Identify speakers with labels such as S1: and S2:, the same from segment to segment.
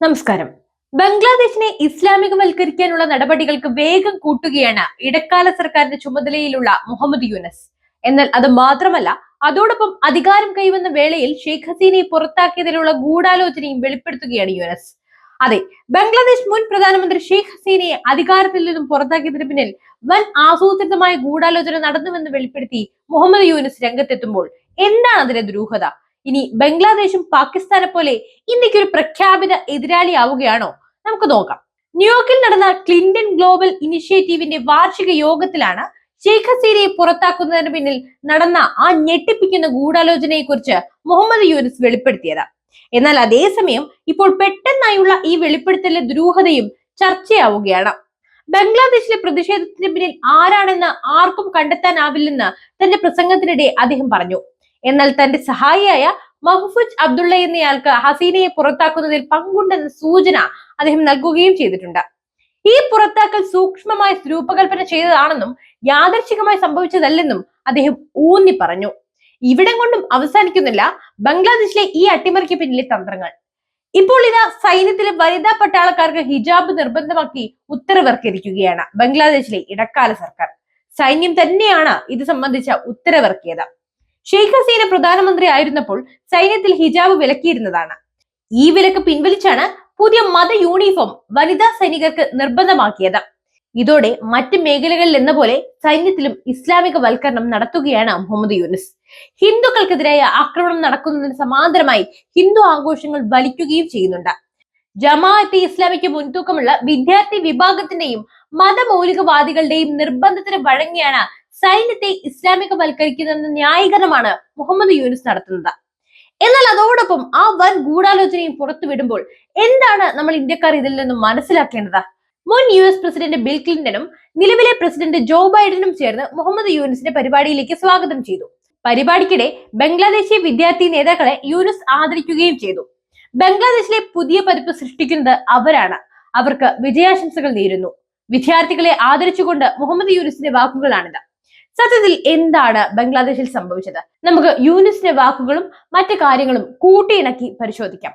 S1: നമസ്കാരം. ബംഗ്ലാദേശിനെ ഇസ്ലാമികവൽക്കരിക്കാനുള്ള നടപടികൾക്ക് വേഗം കൂട്ടുകയാണ് ഇടക്കാല സർക്കാരിന്റെ ചുമതലയിലുള്ള മുഹമ്മദ് യൂനസ്. എന്നാൽ അത് മാത്രമല്ല അതോടൊപ്പം അധികാരം കൈവന്ന വേളയിൽ ഷെയ്ഖ് ഹസീനയെ പുറത്താക്കിയതിലുള്ള ഗൂഢാലോചനയും വെളിപ്പെടുത്തുകയാണ് യൂനസ്. അതെ ബംഗ്ലാദേശ് മുൻ പ്രധാനമന്ത്രി ഷെയ്ഖ് ഹസീനയെ അധികാരത്തിൽ നിന്നും പുറത്താക്കിയതിന് പിന്നിൽ വൻ ആസൂത്രിതമായ ഗൂഢാലോചന നടന്നുവെന്ന് വെളിപ്പെടുത്തി മുഹമ്മദ് യൂനസ് രംഗത്തെത്തുമ്പോൾ എന്താണ് അതിന്റെ ദുരൂഹത? ഇനി ബംഗ്ലാദേശും പാകിസ്ഥാനെ പോലെ ഇന്ത്യയ്ക്ക് ഒരു പ്രഖ്യാപിത എതിരാളിയാവുകയാണോ? നമുക്ക് നോക്കാം. ന്യൂയോർക്കിൽ നടന്ന ക്ലിന്റൺ ഗ്ലോബൽ ഇനിഷ്യേറ്റീവിന്റെ വാർഷിക യോഗത്തിലാണ് ഷെയ്ഖ് ഹസീനയെ പുറത്താക്കുന്നതിന് പിന്നിൽ നടന്ന ആ ഞെട്ടിപ്പിക്കുന്ന ഗൂഢാലോചനയെ കുറിച്ച് മുഹമ്മദ് യൂനിസ് വെളിപ്പെടുത്തിയത്. എന്നാൽ അതേസമയം ഇപ്പോൾ പെട്ടെന്നായുള്ള ഈ വെളിപ്പെടുത്തലിലെ ദുരൂഹതയും ചർച്ചയാവുകയാണ്. ബംഗ്ലാദേശിലെ പ്രതിഷേധത്തിന് പിന്നിൽ ആരാണെന്ന് ആർക്കും കണ്ടെത്താനാവില്ലെന്ന് തന്റെ പ്രസംഗത്തിനിടെ അദ്ദേഹം പറഞ്ഞു. എന്നാൽ തന്റെ സഹായിയായ മഹ്ഫുജ് അബ്ദുള്ള എന്നയാൾക്ക് ഹസീനയെ പുറത്താക്കുന്നതിൽ പങ്കുണ്ടെന്ന സൂചന അദ്ദേഹം നൽകുകയും ചെയ്തിട്ടുണ്ട്. ഈ പുറത്താക്കൽ സൂക്ഷ്മമായ രൂപകൽപ്പന ചെയ്തതാണെന്നും യാദർശികമായി സംഭവിച്ചതല്ലെന്നും അദ്ദേഹം ഊന്നി പറഞ്ഞു. ഇവിടം കൊണ്ടും അവസാനിക്കുന്നില്ല ബംഗ്ലാദേശിലെ ഈ അട്ടിമറിക്ക് പിന്നിലെ തന്ത്രങ്ങൾ. ഇപ്പോൾ ഇതാ സൈന്യത്തിലെ വനിതാ പട്ടാളക്കാർക്ക് ഹിജാബ് നിർബന്ധമാക്കി ഉത്തരവിറക്കിയിരിക്കുകയാണ് ബംഗ്ലാദേശിലെ ഇടക്കാല സർക്കാർ. സൈന്യം തന്നെയാണ് ഇത് സംബന്ധിച്ച ഉത്തരവിറക്കിയത്. ഷെയ്ഖ് ഹസീന പ്രധാനമന്ത്രി ആയിരുന്നപ്പോൾ സൈന്യത്തിൽ ഹിജാബ് വിലക്കിയിരുന്നതാണ്. ഈ വിലക്ക് പിൻവലിച്ചാണ് പുതിയ മത യൂണിഫോം വനിതാ സൈനികർക്ക് നിർബന്ധമാക്കിയത്. ഇതോടെ മറ്റ് മേഖലകളിൽ എന്ന പോലെ സൈന്യത്തിലും ഇസ്ലാമിക വൽക്കരണം നടത്തുകയാണ് മുഹമ്മദ് യൂനിസ്. ഹിന്ദുക്കൾക്കെതിരായ ആക്രമണം നടക്കുന്നതിന് സമാന്തരമായി ഹിന്ദു ആഘോഷങ്ങൾ വലിക്കുകയും ചെയ്യുന്നുണ്ട്. ജമാഅത്തെ ഇസ്ലാമിക്ക് മുൻതൂക്കമുള്ള വിദ്യാർത്ഥി വിഭാഗത്തിന്റെയും മതമൗലികവാദികളുടെയും നിർബന്ധത്തിന് വഴങ്ങിയാണ് സൈന്യത്തെ ഇസ്ലാമിക ഇസ്ലാമികവൽക്കരിക്കുന്നതെന്ന ന്യായീകരണമാണ് മുഹമ്മദ് യൂനിസ് നടത്തുന്നത്. എന്നാൽ അതോടൊപ്പം ആ വൻ ഗൂഢാലോചനയും പുറത്തുവിടുമ്പോൾ എന്താണ് നമ്മൾ ഇന്ത്യക്കാർ ഇതിൽ നിന്നും മനസ്സിലാക്കേണ്ടത്? മുൻ യു എസ് പ്രസിഡന്റ് ബിൽ ക്ലിന്റണും നിലവിലെ പ്രസിഡന്റ് ജോ ബൈഡനും ചേർന്ന് മുഹമ്മദ് യൂനിസിന്റെ പരിപാടിയിലേക്ക് സ്വാഗതം ചെയ്തു. പരിപാടിക്കിടെ ബംഗ്ലാദേശി വിദ്യാർത്ഥി നേതാക്കളെ യൂനിസ് ആദരിക്കുകയും ചെയ്തു. ബംഗ്ലാദേശിലെ പുതിയ പതിപ്പ് സൃഷ്ടിക്കുന്നത് അവരാണ്. അവർക്ക് വിജയാശംസകൾ നേരുന്നു. വിദ്യാർത്ഥികളെ ആദരിച്ചുകൊണ്ട് മുഹമ്മദ് യൂനിസിന്റെ വാക്കുകളാണിത്. സത്യത്തിൽ എന്താണ് ബംഗ്ലാദേശിൽ സംഭവിച്ചത്? നമുക്ക് യൂനിസിന്റെ വാക്കുകളും മറ്റു കാര്യങ്ങളും കൂട്ടിയിണക്കി പരിശോധിക്കാം.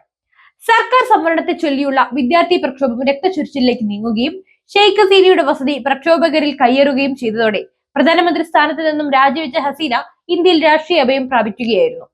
S1: സർക്കാർ സംവരണത്തെ ചൊല്ലിയുള്ള വിദ്യാർത്ഥി പ്രക്ഷോഭം രക്തചുരിച്ചിലേക്ക് നീങ്ങുകയും ഷെയ്ഖ് ഹസീനയുടെ വസതി പ്രക്ഷോഭകരിൽ കയ്യേറുകയും ചെയ്തതോടെ പ്രധാനമന്ത്രി സ്ഥാനത്ത് നിന്നും രാജിവെച്ച ഹസീന ഇന്ത്യയിൽ രാഷ്ട്രീയ അഭയം പ്രാപിക്കുകയായിരുന്നു.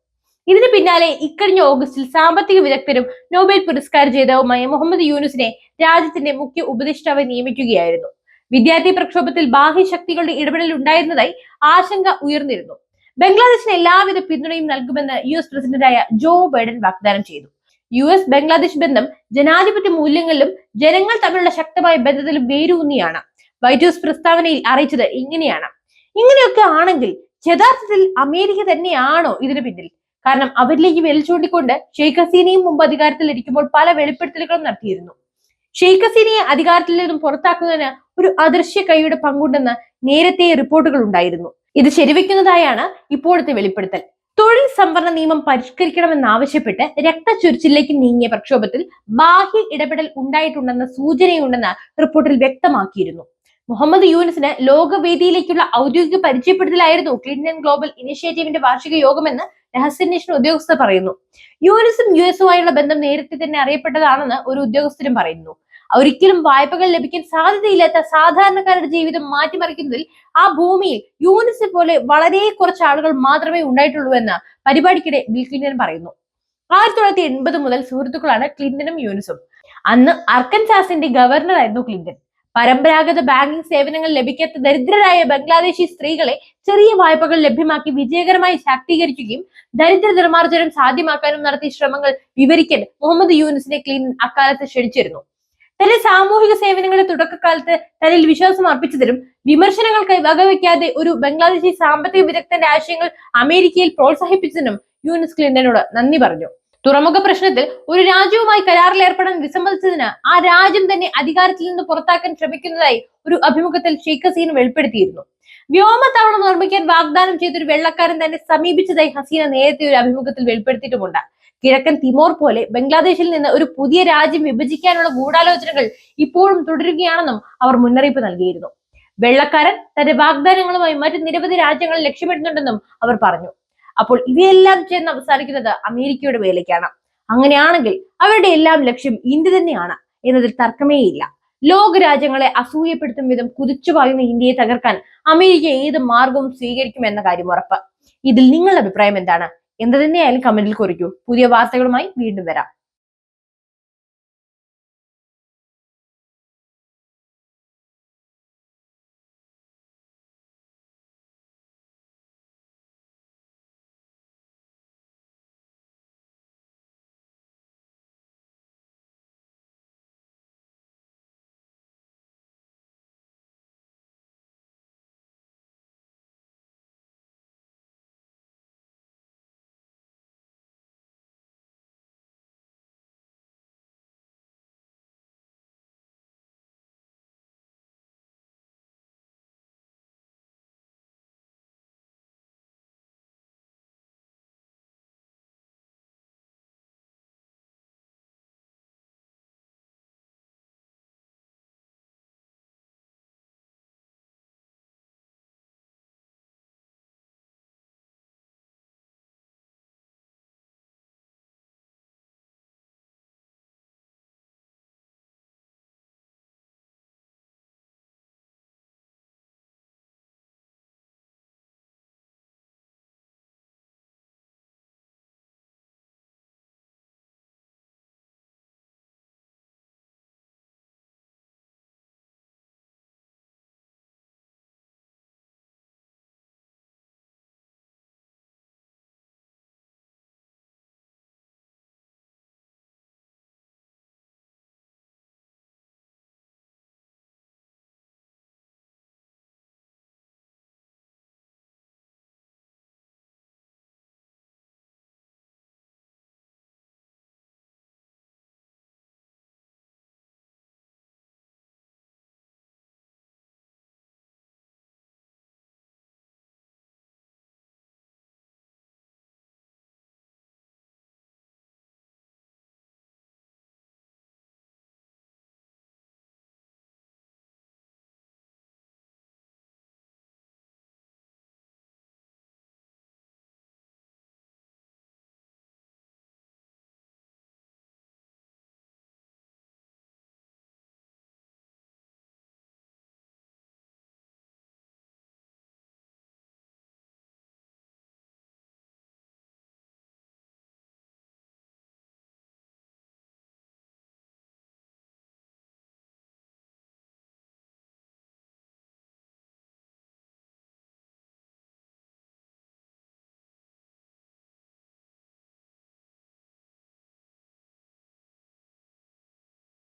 S1: ഇതിന് പിന്നാലെ ഇക്കഴിഞ്ഞ ഓഗസ്റ്റിൽ സാമ്പത്തിക വിദഗ്ധരും നോബൽ പുരസ്കാര ജേതാവുമായ മുഹമ്മദ് യൂനുസിനെ രാജ്യത്തിന്റെ മുഖ്യ ഉപദേഷ്ടാവായി നിയമിക്കുകയായിരുന്നു. വിദ്യാർത്ഥി പ്രക്ഷോഭത്തിൽ ബാഹ്യ ശക്തികളുടെ ഇടപെടൽ ഉണ്ടായിരുന്നതായി ആശങ്ക ഉയർന്നിരുന്നു. ബംഗ്ലാദേശിന് എല്ലാവിധ പിന്തുണയും നൽകുമെന്ന് യു എസ് പ്രസിഡന്റായ ജോ ബൈഡൻ വാഗ്ദാനം ചെയ്തു. യു എസ് ബംഗ്ലാദേശ് ബന്ധം ജനാധിപത്യ മൂല്യങ്ങളിലും ജനങ്ങൾ തമ്മിലുള്ള ശക്തമായ ബന്ധത്തിലും വേരൂന്നിയാണ്. വൈറ്റ് ഹൗസ് പ്രസ്താവനയിൽ അറിയിച്ചത് ഇങ്ങനെയാണ്. ഇങ്ങനെയൊക്കെ ആണെങ്കിൽ യഥാർത്ഥത്തിൽ അമേരിക്ക തന്നെയാണോ ഇതിന് പിന്നിൽ? കാരണം അവരിലേക്ക് വിരൽ ചൂണ്ടിക്കൊണ്ട് ഷെയ്ഖ് ഹസീനയും മുമ്പ് അധികാരത്തിൽ ഇരിക്കുമ്പോൾ പല വെളിപ്പെടുത്തലുകളും നടത്തിയിരുന്നു. ഷെയ്ഖ് ഹസീനയെ അധികാരത്തിൽ നിന്നും പുറത്താക്കുന്നതിന് ഒരു അദൃശ്യ കൈയുടെ പങ്കുണ്ടെന്ന് നേരത്തെ റിപ്പോർട്ടുകൾ ഉണ്ടായിരുന്നു. ഇത് ശരിവെക്കുന്നതായാണ് ഇപ്പോഴത്തെ വെളിപ്പെടുത്തൽ. തൊഴിൽ സംവരണ നിയമം പരിഷ്കരിക്കണമെന്നാവശ്യപ്പെട്ട് രക്തച്ചൊരിച്ചിലേക്ക് നീങ്ങിയ പ്രക്ഷോഭത്തിൽ ബാഹ്യ ഇടപെടൽ ഉണ്ടായിട്ടുണ്ടെന്ന സൂചനയുണ്ടെന്ന് റിപ്പോർട്ടിൽ വ്യക്തമാക്കിയിരുന്നു. മുഹമ്മദ് യൂനിസിന് ലോകവേദിയിലേക്കുള്ള ഔദ്യോഗിക പരിചയപ്പെടുത്തലായിരുന്നു ക്ലിന്റൺ ഗ്ലോബൽ ഇനിഷ്യേറ്റീവിന്റെ വാർഷിക യോഗമെന്ന് രഹസ്യാന്വേഷണ ഉദ്യോഗസ്ഥർ പറയുന്നു. യൂനിസും യു എസുമായുള്ള ബന്ധം നേരത്തെ തന്നെ അറിയപ്പെട്ടതാണെന്ന് ഒരു ഉദ്യോഗസ്ഥരും പറയുന്നു. ഒരിക്കലും വായ്പകൾ ലഭിക്കാൻ സാധ്യതയില്ലാത്ത സാധാരണക്കാരുടെ ജീവിതം മാറ്റിമറിക്കുന്നതിൽ ആ ഭൂമിയിൽ യൂനിസെ പോലെ വളരെ കുറച്ച് ആളുകൾ മാത്രമേ ഉണ്ടായിട്ടുള്ളൂ എന്ന് പരിപാടിക്കിടെ ബിൽ ക്ലിന്റൺ പറയുന്നു. ആയിരത്തി തൊള്ളായിരത്തി എൺപത് മുതൽ സുഹൃത്തുക്കളാണ് ക്ലിന്റനും യൂനിസും. അന്ന് അർക്കൻസാസിന്റെ ഗവർണറായിരുന്നു ക്ലിന്റൺ. പരമ്പരാഗത ബാങ്കിംഗ് സേവനങ്ങൾ ലഭിക്കാത്ത ദരിദ്രരായ ബംഗ്ലാദേശി സ്ത്രീകളെ ചെറിയ വായ്പകൾ ലഭ്യമാക്കി വിജയകരമായി ശാക്തീകരിക്കുകയും ദരിദ്ര നിർമ്മാർജനം സാധ്യമാക്കാനും നടത്തിയ ശ്രമങ്ങൾ വിവരിക്കാൻ മുഹമ്മദ് യൂനിസിനെ ക്ലിൻ അക്കാലത്ത് ക്ഷണിച്ചിരുന്നു. തന്റെ സാമൂഹിക സേവനങ്ങളുടെ തുടക്കകാലത്ത് തന്നിൽ വിശ്വാസം അർപ്പിച്ചതിനും വിമർശനങ്ങൾക്ക് വകവെക്കാതെ ഒരു ബംഗ്ലാദേശി സാമ്പത്തിക വിദഗ്ധന്റെ ആശയങ്ങൾ അമേരിക്കയിൽ പ്രോത്സാഹിപ്പിച്ചതിനും യൂനിസ് ക്ലിന്റനോട് നന്ദി പറഞ്ഞു. തുറമുഖ പ്രശ്നത്തിൽ ഒരു രാജ്യവുമായി കരാറിൽ ഏർപ്പെടാൻ വിസമ്മതിച്ചതിന് ആ രാജ്യം തന്നെ അധികാരത്തിൽ നിന്ന് പുറത്താക്കാൻ ശ്രമിക്കുന്നതായി ഒരു അഭിമുഖത്തിൽ ഷെയ്ഖ് ഹസീന വെളിപ്പെടുത്തിയിരുന്നു. വ്യോമത്താവളം നിർമ്മിക്കാൻ വാഗ്ദാനം ചെയ്തൊരു വെള്ളക്കാരൻ തന്നെ സമീപിച്ചതായി ഹസീന നേരത്തെ ഒരു അഭിമുഖത്തിൽ വെളിപ്പെടുത്തിയിട്ടുമുണ്ട്. കിഴക്കൻ തിമോർ പോലെ ബംഗ്ലാദേശിൽ നിന്ന് ഒരു പുതിയ രാജ്യം വിഭജിക്കാനുള്ള ഗൂഢാലോചനകൾ ഇപ്പോഴും തുടരുകയാണെന്നും അവർ മുന്നറിയിപ്പ് നൽകിയിരുന്നു. വെള്ളക്കാരൻ തന്റെ വാഗ്ദാനങ്ങളുമായി മറ്റ് നിരവധി രാജ്യങ്ങൾ ലക്ഷ്യമിടുന്നുണ്ടെന്നും അവർ പറഞ്ഞു. അപ്പോൾ ഇവയെല്ലാം ചെന്ന് അവസാനിക്കുന്നത് അമേരിക്കയുടെ വേലയ്ക്കാണ് അങ്ങനെയാണെങ്കിൽ അവരുടെ എല്ലാം ലക്ഷ്യം ഇന്ത്യ തന്നെയാണ് എന്നതിൽ തർക്കമേയില്ല ലോക രാജ്യങ്ങളെ അസൂയപ്പെടുത്തും വിധം കുതിച്ചു പായുന്ന ഇന്ത്യയെ തകർക്കാൻ അമേരിക്ക ഏത് മാർഗവും സ്വീകരിക്കും എന്ന കാര്യം ഉറപ്പ്. ഇതിൽ നിങ്ങളുടെ അഭിപ്രായം എന്താണ്? എന്ത് തന്നെയായാലും കമന്റിൽ കുറിക്കൂ. പുതിയ വാർത്തകളുമായി വീണ്ടും വരാം.